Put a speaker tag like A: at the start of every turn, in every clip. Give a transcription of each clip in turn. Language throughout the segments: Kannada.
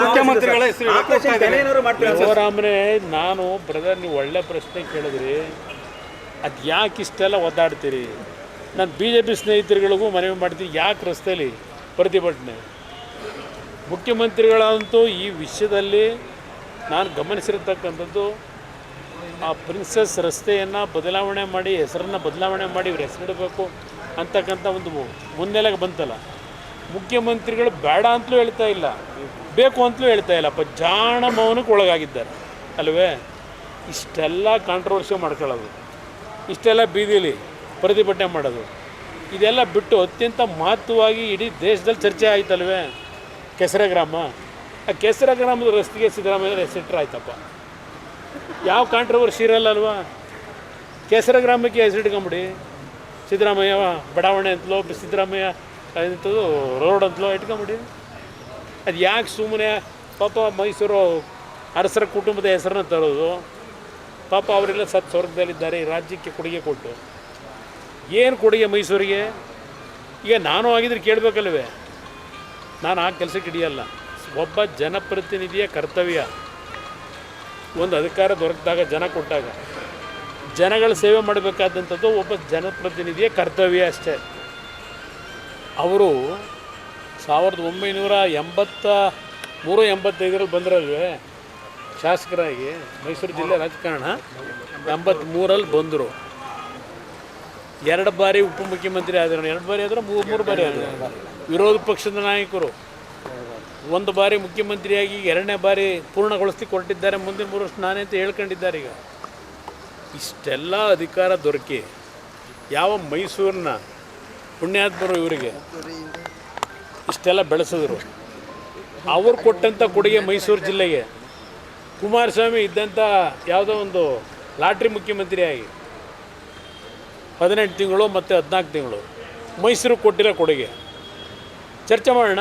A: ಮುಖ್ಯಮಂತ್ರಿಗಳ ಹೆಸರು
B: ಶಿವರಾಮನೇ ನಾನು ಬ್ರದರ್ ನೀವು ಒಳ್ಳೆ ಪ್ರಶ್ನೆ ಕೇಳಿದ್ರಿ. ಅದು ಯಾಕೆ ಇಷ್ಟೆಲ್ಲ ಒದ್ದಾಡ್ತೀರಿ? ನಾನು ಬಿ ಜೆ ಪಿ ಸ್ನೇಹಿತರುಗಳಿಗೂ ಮನವಿ ಮಾಡ್ತೀನಿ. ಯಾಕೆ ರಸ್ತೆಯಲ್ಲಿ ಪ್ರತಿಭಟನೆ? ಮುಖ್ಯಮಂತ್ರಿಗಳಂತೂ ಈ ವಿಷಯದಲ್ಲಿ ನಾನು ಗಮನಿಸಿರ್ತಕ್ಕಂಥದ್ದು ಆ ಪ್ರಿನ್ಸಸ್ ರಸ್ತೆಯನ್ನು ಬದಲಾವಣೆ ಮಾಡಿ ಹೆಸರನ್ನು ಬದಲಾವಣೆ ಮಾಡಿ ಇವ್ರ ಹೆಸರಿಡಬೇಕು ಅಂತಕ್ಕಂಥ ಒಂದು ಮುನ್ನೆಲೆಗೆ ಬಂತಲ್ಲ. ಮುಖ್ಯಮಂತ್ರಿಗಳು ಬೇಡ ಅಂತಲೂ ಹೇಳ್ತಾ ಇಲ್ಲ. ಬೇಕು ಅಂತಲೂ ಹೇಳ್ತಾ ಇಲ್ಲಪ್ಪ ಜಾಣ ಮೌನಕ್ಕೆ ಒಳಗಾಗಿದ್ದಾರೆ. ಅಲ್ವೇ? ಇಷ್ಟೆಲ್ಲ ಕಾಂಟ್ರವರ್ಸಿ ಮಾಡ್ಕೊಳ್ಳೋದು. ಇಷ್ಟೆಲ್ಲ ಬೀದಿಲಿ ಪ್ರತಿಭಟನೆ ಮಾಡೋದು. ಇದೆಲ್ಲ ಬಿಟ್ಟು ಅತ್ಯಂತ ಮಹತ್ವವಾಗಿ ಇಡೀ ದೇಶದಲ್ಲಿ ಚರ್ಚೆ ಆಯ್ತಲ್ವೇ? ಕೆಸರ ಗ್ರಾಮ. ಆ ಕೆಸರ ಗ್ರಾಮದ ರಸ್ತೆಗೆ ಸಿದ್ದರಾಮಯ್ಯ ಹೆಸರಿಟ್ರೆ ಆಯ್ತಪ್ಪ. ಯಾವ ಕಾಂಟ್ರವರ್ಸಿ ಇರಲ್ಲ ಅಲ್ವಾ ಕೆಸರ ಗ್ರಾಮಕ್ಕೆ ಹೆಸರಿಟ್ಕೊಂಬಿಡಿ. ಸಿದ್ದರಾಮಯ್ಯ ಬಡಾವಣೆ ಅಂತಲೋ, ಸಿದ್ದರಾಮಯ್ಯ ಎಂಥದ್ದು ರೋಡ್ ಅಂತಲೋ ಇಟ್ಕೊಂಬಿಡಿ ಅದು ಯಾಕೆ ಸುಮ್ಮನೆ ಪಾಪ ಮೈಸೂರು ಅರಸರ ಕುಟುಂಬದ ಹೆಸರನ್ನ ತರೋದು. ಪಾಪ ಅವರೆಲ್ಲ ಸತ್ ಸ್ವರ್ಗದಲ್ಲಿದ್ದಾರೆ, ಈ ರಾಜ್ಯಕ್ಕೆ ಕೊಡುಗೆ ಕೊಟ್ಟು. ಏನು ಕೊಡುಗೆ ಮೈಸೂರಿಗೆ? ಈಗ ನಾನು ಆಗಿದ್ರೆ ಕೇಳಬೇಕಲ್ವೇ? ನಾನು ಆ ಕೆಲಸಕ್ಕೆ ಹಿಡಿಯಲ್ಲ ಒಬ್ಬ ಜನಪ್ರತಿನಿಧಿಯ ಕರ್ತವ್ಯ. ಒಂದು ಅಧಿಕಾರ ದೊರಕಿದಾಗ, ಜನ ಕೊಟ್ಟಾಗ. ಜನಗಳ ಸೇವೆ ಮಾಡಬೇಕಾದಂಥದ್ದು ಒಬ್ಬ ಜನಪ್ರತಿನಿಧಿಯ ಕರ್ತವ್ಯ ಅಷ್ಟೇ. ಅವರು ಸಾವಿರದ ಒಂಬೈನೂರ ಎಂಬತ್ತ ಮೂರು ಎಂಬತ್ತೈದರಲ್ಲಿ ಬಂದ್ರಲ್ವೇ? ಶಾಸಕರಾಗಿ ಮೈಸೂರು ಜಿಲ್ಲೆ ರಾಜಕಾರಣ ಎಂಬತ್ತ್ಮೂರಲ್ಲಿ ಬಂದರು. ಎರಡು ಬಾರಿ ಉಪಮುಖ್ಯಮಂತ್ರಿ ಆದ್ರು ಎರಡು ಬಾರಿ ಆದರೆ ಮೂರು ಮೂರು ಬಾರಿ ಆದರು ವಿರೋಧ ಪಕ್ಷದ ನಾಯಕರು. ಒಂದು ಬಾರಿ ಮುಖ್ಯಮಂತ್ರಿಯಾಗಿ ಎರಡನೇ ಬಾರಿ ಪೂರ್ಣಗೊಳಿಸಿ ಕೊಟ್ಟಿದ್ದಾರೆ, ಮುಂದಿನ ಮೂರು ವರ್ಷ ನಾನೇ ಅಂತ ಹೇಳ್ಕೊಂಡಿದ್ದಾರೆ ಈಗ. ಇಷ್ಟೆಲ್ಲ ಅಧಿಕಾರ ದೊರಕಿ ಯಾವ ಮೈಸೂರಿನ ಪುಣ್ಯಾತ್ಮರು ಇವರಿಗೆ. ಇಷ್ಟೆಲ್ಲ ಬೆಳೆಸಿದ್ರು. ಅವ್ರು ಕೊಟ್ಟಂಥ ಕೊಡುಗೆ ಮೈಸೂರು ಜಿಲ್ಲೆಗೆ. ಕುಮಾರಸ್ವಾಮಿ ಇದ್ದಂಥ ಯಾವುದೋ ಒಂದು ಲಾಟ್ರಿ ಮುಖ್ಯಮಂತ್ರಿಯಾಗಿ. ಹದಿನೆಂಟು ತಿಂಗಳು ಮತ್ತು ಹದಿನಾಲ್ಕು ತಿಂಗಳು. ಮೈಸೂರು ಕೊಟ್ಟಿರೋ ಕೊಡುಗೆ. ಚರ್ಚೆ ಮಾಡೋಣ.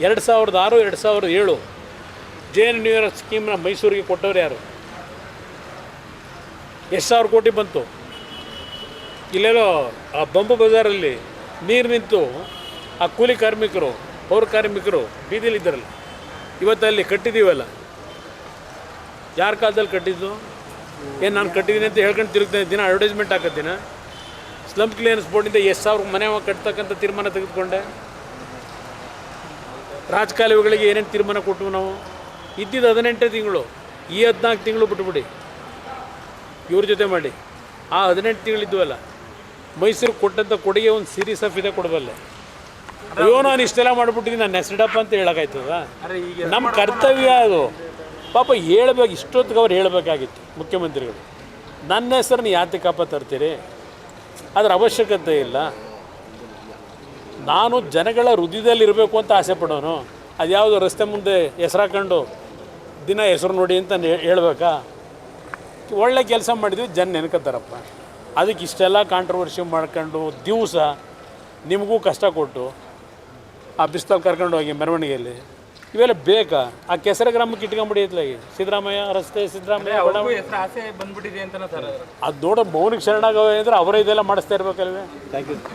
B: ಎರಡು ಸಾವಿರದ ಆರು, ಎರಡು ಸಾವಿರದ ಏಳು. ಜೆ ಎನ್ ನ್ಯೂ ಇಯರ್ ಸ್ಕೀಮ್ನ ಮೈಸೂರಿಗೆ ಕೊಟ್ಟವ್ರು ಯಾರು? ಎಷ್ಟು ಸಾವಿರ ಕೋಟಿ ಬಂತು? ಇಲ್ಲೆಲ್ಲೋ ಆ ಬಂಬು ಬಜಾರಲ್ಲಿ ನೀರು ನಿಂತು ಆ ಕೂಲಿ ಕಾರ್ಮಿಕರು, ಪೌರ ಕಾರ್ಮಿಕರು ಬೀದಿಲಿ ಇದ್ದಾರಲ್ಲ. ಇವತ್ತಲ್ಲಿ ಕಟ್ಟಿದ್ದೀವಲ್ಲ. ಯಾರ ಕಾಲದಲ್ಲಿ ಕಟ್ಟಿದ್ದು? ಏನು ನಾನು ಕಟ್ಟಿದ್ದೀನಿ ಅಂತ ಹೇಳ್ಕೊಂಡು ತಿರುಗ್ತಾನೆ ದಿನ ಅಡ್ವರ್ಟೈಸ್ಮೆಂಟ್ ಹಾಕತ್ತೀನ ಸ್ಲಮ್ ಕ್ಲಿಯರೆನ್ಸ್ ಬೋರ್ಡಿಂದ ಎಷ್ಟು ಸಾವಿರ ಮನೆ ಕಟ್ತಕ್ಕಂಥ ತೀರ್ಮಾನ ತೆಗೆದುಕೊಂಡೆ. ರಾಜಕಾಲುವೆಗಳಿಗೆ ಏನೇನು ತೀರ್ಮಾನ ಕೊಟ್ಟು ನಾವು? ಇದ್ದಿದ್ದು ಹದಿನೆಂಟೇ ತಿಂಗಳು, ಈ ಹದಿನಾಲ್ಕು ತಿಂಗಳು ಬಿಟ್ಬಿಡಿ. ಇವ್ರ ಜೊತೆ ಮಾಡಿ. ಆ ಹದಿನೆಂಟು ತಿಂಗಳಿದ್ವಲ್ಲ ಮೈಸೂರಿಗೆ ಕೊಟ್ಟಂಥ ಕೊಡುಗೆ ಒಂದು ಸೀರೀಸ್ ಆಫ್ ಇದೆ ಕೊಡಬಲ್ಲೆ. ಅಯ್ಯೋ ನಾನು ಇಷ್ಟೆಲ್ಲ ಮಾಡಿಬಿಟ್ಟಿದ್ದೀನಿ ನಾನು ನೆಸಡಪ್ಪ ಅಂತ ಹೇಳೋಕ್ಕಾಯ್ತದ? ನಮ್ಮ ಕರ್ತವ್ಯ ಅದು. ಪಾಪ ಹೇಳ್ಬೇಕು ಇಷ್ಟೊತ್ತಿಗೆ ಅವ್ರು ಹೇಳಬೇಕಾಗಿತ್ತು ಮುಖ್ಯಮಂತ್ರಿಗಳು. ನನ್ನ ಹೆಸರನ್ನ ಯಾತಕಪ್ಪ ತರ್ತೀರಿ? ಅದರ ಅವಶ್ಯಕತೆ ಇಲ್ಲ. ನಾನು ಜನಗಳ ಹೃದಯದಲ್ಲಿ ಇರಬೇಕು ಅಂತ ಆಸೆ ಪಡೋನು. ಅದ್ಯಾವುದು ರಸ್ತೆ ಮುಂದೆ ಹೆಸರು ಹಾಕೊಂಡು ದಿನ ಹೆಸರು ನೋಡಿ ಅಂತ ಹೇಳಬೇಕಾ ಹೇಳ್ಬೇಕಾ? ಒಳ್ಳೆ ಕೆಲಸ ಮಾಡಿದ್ವಿ ಜನ ನೆನ್ಕೋತಾರಪ್ಪ ಅದಕ್ಕೆ ಇಷ್ಟೆಲ್ಲ ಕಾಂಟ್ರವರ್ಸಿ ಮಾಡ್ಕೊಂಡು ದಿವಸ ನಿಮಗೂ ಕಷ್ಟ ಕೊಟ್ಟು ಆ ಬಿಸ್ತಲ್ಲಿ ಕರ್ಕೊಂಡು ಹೋಗಿ ಮೆರವಣಿಗೆಯಲ್ಲಿ. ಇವೆಲ್ಲ ಬೇಕಾ? ಆ ಕೆಸರ ಗ್ರಾಮಕ್ಕೆ ಇಟ್ಕೊಂಬಿಡಿ ಇತ್ಲಾಗಿ ಸಿದ್ದರಾಮಯ್ಯ ರಸ್ತೆ ಸಿದ್ದರಾಮಯ್ಯ ಅದು ನೋಡೋ ಮೌನಿಗೆ ಶರಣಾಗವೆ ಅಂದರೆ ಅವರೇ ಇದೆಲ್ಲ ಮಾಡಿಸ್ತಾ ಇರ್ಬೇಕಲ್ವೇ? Thank you